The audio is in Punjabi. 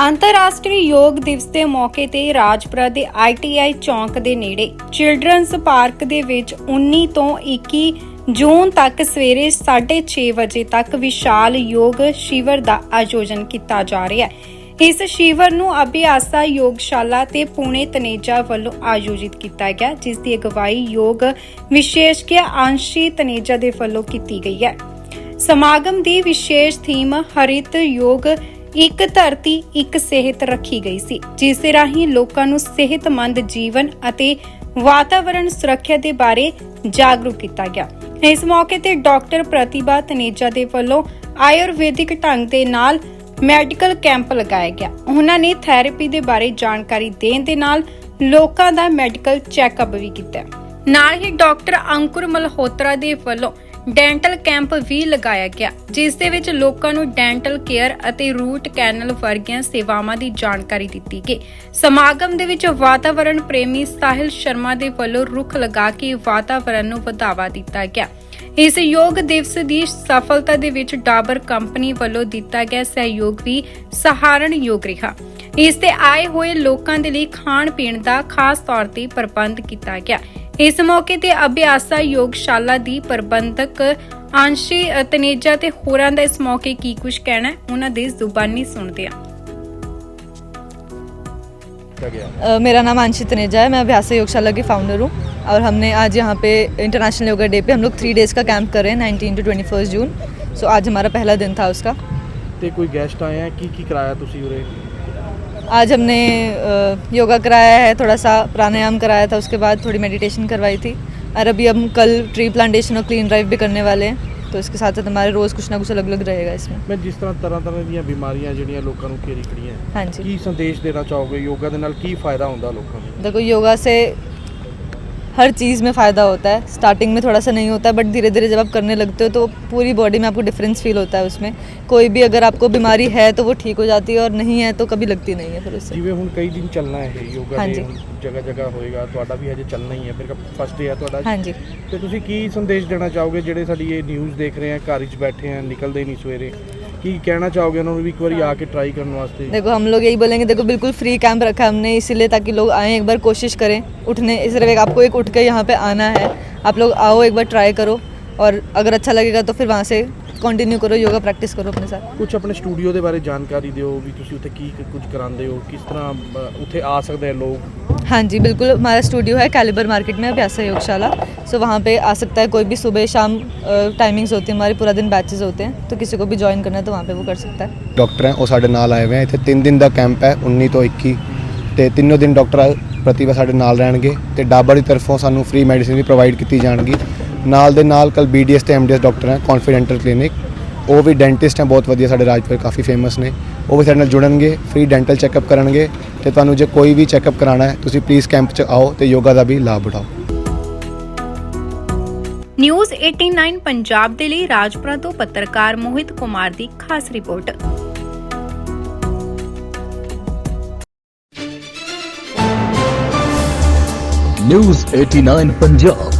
ਅੰਤਰਰਾਸ਼ਟਰੀ ਯੋਗ ਦਿਵਸ ਦੇ ਮੌਕੇ ਤੇ ਰਾਜਪੁਰਾ ਦੇ ਆਈਟੀਆਈ ਚੌਂਕ ਦੇ ਨੇੜੇ ਚਿਲਡਰਨਸ ਪਾਰਕ ਦੇ ਵਿੱਚ 19 ਤੋਂ 21 ਜੂਨ ਤੱਕ ਸਵੇਰੇ 6:30 ਵਜੇ ਤੱਕ ਵਿਸ਼ਾਲ ਯੋਗ ਸ਼ਿਵਰ ਦਾ ਆਯੋਜਨ ਕੀਤਾ ਜਾ ਰਿਹਾ ਹੈ। ਇਸ ਸ਼ਿਵਰ ਨੂੰ ਅਭਿਆਸਾ ਯੋਗਸ਼ਾਲਾ ਤੇ ਪੁਣੇ ਤਨੇਜਾ ਵੱਲੋਂ ਆਯੋਜਿਤ ਕੀਤਾ ਗਿਆ, ਜਿਸ ਦੀ ਅਗਵਾਈ ਯੋਗ ਵਿਸ਼ੇਸ਼ਕਿ ਅੰਸ਼ੀ ਤਨੇਜਾ ਦੇ ਵੱਲੋਂ ਕੀਤੀ ਗਈ ਹੈ। ਸਮਾਗਮ ਦੀ ਵਿਸ਼ੇਸ਼ ਥੀਮ ਹਰਿਤ ਯੋਗ ਇੱਕ ਧਰਤੀ, ਇੱਕ ਸਿਹਤ ਰੱਖੀ ਗਈ ਸੀ, ਜਿਸ ਦੇ ਰਾਹੀਂ ਲੋਕਾਂ ਨੂੰ ਸਿਹਤਮੰਦ ਜੀਵਨ ਅਤੇ ਵਾਤਾਵਰਣ ਸੁਰੱਖਿਆ ਦੇ ਬਾਰੇ ਜਾਗਰੂਕ ਕੀਤਾ ਗਿਆ। ਇਸ ਮੌਕੇ ਤੇ ਡਾਕਟਰ ਪ੍ਰਤਿਭਾ ਤਨੇਜਾ ਦੇ ਵੱਲੋਂ ਆਯੁਰਵੈਦਿਕ ਢੰਗ ਦੇ ਨਾਲ ਮੈਡੀਕਲ ਕੈਂਪ ਲਗਾਇਆ ਗਿਆ। ਉਹਨਾਂ ਨੇ ਥੈਰੇਪੀ ਦੇ ਬਾਰੇ ਜਾਣਕਾਰੀ ਦੇਣ ਦੇ ਨਾਲ ਲੋਕਾਂ ਦਾ ਮੈਡੀਕਲ ਚੈੱਕਅਪ ਵੀ ਕੀਤਾ। ਨਾਲ ਹੀ ਡਾਕਟਰ ਅੰਕੁਰ ਮਲਹੋਤਰਾ ਦੇ ਵੱਲੋਂ ਡੈਂਟਲ ਕੈਂਪ ਵੀ ਲਗਾਇਆ ਗਿਆ, ਜਿਸ ਦੇ ਵਿੱਚ ਲੋਕਾਂ ਨੂੰ ਡੈਂਟਲ ਕੇਅਰ ਅਤੇ ਰੂਟ ਕੈਨਲ ਵਰਗੀਆਂ ਸੇਵਾਵਾਂ ਦੀ ਜਾਣਕਾਰੀ ਦਿੱਤੀ ਗਈ। ਸਮਾਗਮ ਦੇ ਵਿੱਚ ਵਾਤਾਵਰਣ ਪ੍ਰੇਮੀ ਸਾਹਿਲ ਸ਼ਰਮਾ ਦੇ ਵੱਲੋਂ ਰੁੱਖ ਲਗਾ ਕੇ ਵਾਤਾਵਰਣ ਨੂੰ ਵਧਾਵਾ ਦਿੱਤਾ ਗਿਆ। ਇਸ ਯੋਗ ਦਿਵਸ ਦੀ ਸਫਲਤਾ ਦੇ ਵਿੱਚ ਡਾਬਰ ਕੰਪਨੀ ਵੱਲੋਂ ਦਿੱਤਾ ਗਿਆ ਸਹਿਯੋਗ ਵੀ ਸਹਾਰਨਯੋਗ ਰਿਹਾ। ਇਸ ਤੇ ਆਏ ਹੋਏ ਲੋਕਾਂ ਦੇ ਲਈ ਖਾਣ ਪੀਣ ਦਾ ਖਾਸ ਤੌਰ ਤੇ ਪ੍ਰਬੰਧ ਕੀਤਾ ਗਿਆ। ਇਸ ਮੌਕੇ ਤੇ ਅਭਿਆਸਾ ਯੋਗਸ਼ਾਲਾ ਦੀ ਪ੍ਰਬੰਧਕ ਅੰਸ਼ੀ ਤਨੇਜਾ ਤੇ ਹੋਰਾਂ ਦਾ ਇਸ ਮੌਕੇ ਕੀ ਕੁਝ ਕਹਿਣਾ ਹੈ, ਉਹਨਾਂ ਦੀ ਜ਼ੁਬਾਨੀ ਸੁਣਦੇ ਹਾਂ किया गया अ, मेरा नाम आंशी तनेजा है मैं अभ्यास योगशाला की फाउंडर हूँ और हमने आज यहाँ पे इंटरनेशनल योगा डे पे हम लोग थ्री डेज़ का कैंप कर रहे हैं nineteen to twenty first June so आज हमारा पहला दिन था उसका ਤੇ ਕੋਈ ਗੈਸਟ ਆਏ ਆ ਕੀ ਕੀ ਕਰਾਇਆ ਤੁਸੀਂ ਉਰੇ आज हमने अ, योगा कराया है थोड़ा सा प्राणायाम कराया था उसके बाद थोड़ी मेडिटेशन करवाई थी और अभी हम कल ट्री प्लांटेशन और क्लीन ड्राइव भी करने वाले हैं तो इसके साथ साथ हमारे रोज़ कुछ ना कुछ अलग अलग रहेगा इसमें ਮੈਂ ਜਿਸ ਤਰ੍ਹਾਂ ਤਰ੍ਹਾਂ ਤਰ੍ਹਾਂ ਦੀਆਂ ਬਿਮਾਰੀਆਂ ਜਿਹੜੀਆਂ ਲੋਕਾਂ ਨੂੰ ਘੇਰੀ ਖੜੀਆਂ हाँ जी ਕੀ ਸੰਦੇਸ਼ ਦੇਣਾ ਚਾਹੋਗੇ ਯੋਗਾ ਦੇ ਨਾਲ ਕੀ ਫਾਇਦਾ ਹੁੰਦਾ ਲੋਕਾਂ ਨੂੰ देखो योगा से हर चीज़ में फ़ायदा होता है स्टार्टिंग में थोड़ा सा नहीं होता है बट धीरे धीरे जब आप करने लगते हो तो पूरी बॉडी में आपको डिफरेंस फील होता है उसमें कोई भी अगर आपको बीमारी है तो वो ठीक हो जाती है और नहीं है तो कभी लगती नहीं है फिर उससे ਜਿਵੇਂ ਹੁਣ ਕਈ ਦਿਨ ਚੱਲਣਾ ਹੈ ਇਹ ਯੋਗਾ ਹਾਂਜੀ। ਦੇ ਜਗ੍ਹਾ ਜਗ੍ਹਾ ਹੋਏਗਾ ਤੁਹਾਡਾ ਵੀ ਹਜੇ ਚੱਲਣਾ ਹੀ ਹੈ ਫਿਰ ਫਸਟ ਡੇ ਹੈ ਤੁਹਾਡਾ हाँ जी ਤੇ ਤੁਸੀਂ ਕੀ ਸੰਦੇਸ਼ ਦੇਣਾ ਚਾਹੋਗੇ ਜਿਹੜੇ ਸਾਡੀ ਇਹ ਨਿਊਜ਼ ਦੇਖ ਰਹੇ ਆ ਘਰ 'ਚ ਬੈਠੇ ਆ ਨਿਕਲਦੇ ਨਹੀਂ ਸਵੇਰੇ ਕੀ ਕਹਿਣਾ ਚਾਹੋਗੇ ਉਹਨਾਂ ਨੂੰ ਵੀ ਇੱਕ ਵਾਰੀ ਆ ਕੇ ਟਰਾਈ ਕਰਨ ਵਾਸਤੇ देखो हम लोग यही बोलेंगे देखो बिल्कुल फ्री कैंप रखा है हमने इसीलिए ताकि लोग आएँ एक बार कोशिश करें उठने सिर्फ एक आपको एक उठ के यहाँ पे आना है आप लोग आओ एक बार ट्राई करो और अगर अच्छा लगेगा तो फिर वहाँ से कंटिन्यू करो योगा प्रैक्टिस करो अपने साथ ਕੁਝ ਆਪਣੇ ਸਟੂਡੀਓ ਦੇ ਬਾਰੇ ਜਾਣਕਾਰੀ ਦਿਓ ਵੀ ਤੁਸੀਂ ਉੱਥੇ ਕੀ ਕੁਝ ਕਰਾਉਂਦੇ ਹੋ ਕਿਸ ਤਰ੍ਹਾਂ ਅ, ਉੱਥੇ ਆ ਸਕਦੇ ਆ ਲੋਕ हाँ जी बिल्कुल हमारा स्टूडियो है कैलिबर मार्केट में अभ्यासा योगशाला सो वहाँ पे आ सकता है कोई भी सुबह शाम टाइमिंग्स होती है हमारे पूरा दिन बैचेस होते हैं तो किसी को भी ज्वाइन करना है तो वहाँ पे वो कर सकता है ਡਾਕਟਰ ਹੈ ਉਹ ਸਾਡੇ ਨਾਲ ਆਏ ਹੋਏ ਆ ਇੱਥੇ 3 ਦਿਨ ਦਾ ਕੈਂਪ ਹੈ 19 ਤੋਂ 21 ਤੇ ਤਿੰਨੋਂ ਦਿਨ ਡਾਕਟਰ ਪ੍ਰਤਿਭਾ ਸਾਡੇ ਨਾਲ ਰਹਿਣਗੇ ਤੇ ਡਾਬਾ ਦੀ ਤਰਫੋਂ ਸਾਨੂੰ ਫ੍ਰੀ ਮੈਡੀਸਿਨ ਵੀ ਪ੍ਰੋਵਾਈਡ ਕੀਤੀ ਜਾਣਗੀ ਨਾਲ ਦੇ ਨਾਲ ਕੱਲ ਬੀਡੀਐਸ ਤੇ ਐਮਡੀਐਸ ਡਾਕਟਰ ਹੈ ਕੌਨਫੀਡੈਂਟਲ ਕਲੀਨਿਕ ਉਹ ਵੀ ਡੈਂਟਿਸਟ ਹੈ ਬਹੁਤ ਵਧੀਆ ਸਾਡੇ ਰਾਜਪੁਰ ਕਾਫੀ ਫੇਮਸ ਨੇ। ਉਹ ਵੀ ਸਾਡੇ ਨਾਲ ਜੁੜਨਗੇ ਫ੍ਰੀ ਡੈਂਟਲ ਚੈੱਕਅਪ ਕਰਨਗੇ। ਤੇ ਤੁਹਾਨੂੰ ਜੇ ਕੋਈ ਵੀ ਚੈੱਕਅਪ ਕਰਾਉਣਾ ਹੈ ਤੁਸੀਂ ਪਲੀਜ਼ ਕੈਂਪ 'ਚ ਆਓ ਤੇ ਯੋਗਾ ਦਾ ਵੀ ਲਾਭ ਉਠਾਓ। ਨਿਊਜ਼ 89 ਪੰਜਾਬ ਦੇ ਲਈ ਰਾਜਪੁਰਾ ਤੋਂ ਪੱਤਰਕਾਰ ਮੋਹਿਤ ਕੁਮਾਰ ਦੀ ਖਾਸ ਰਿਪੋਰਟ। ਨਿਊਜ਼ 89 ਪੰਜਾਬ।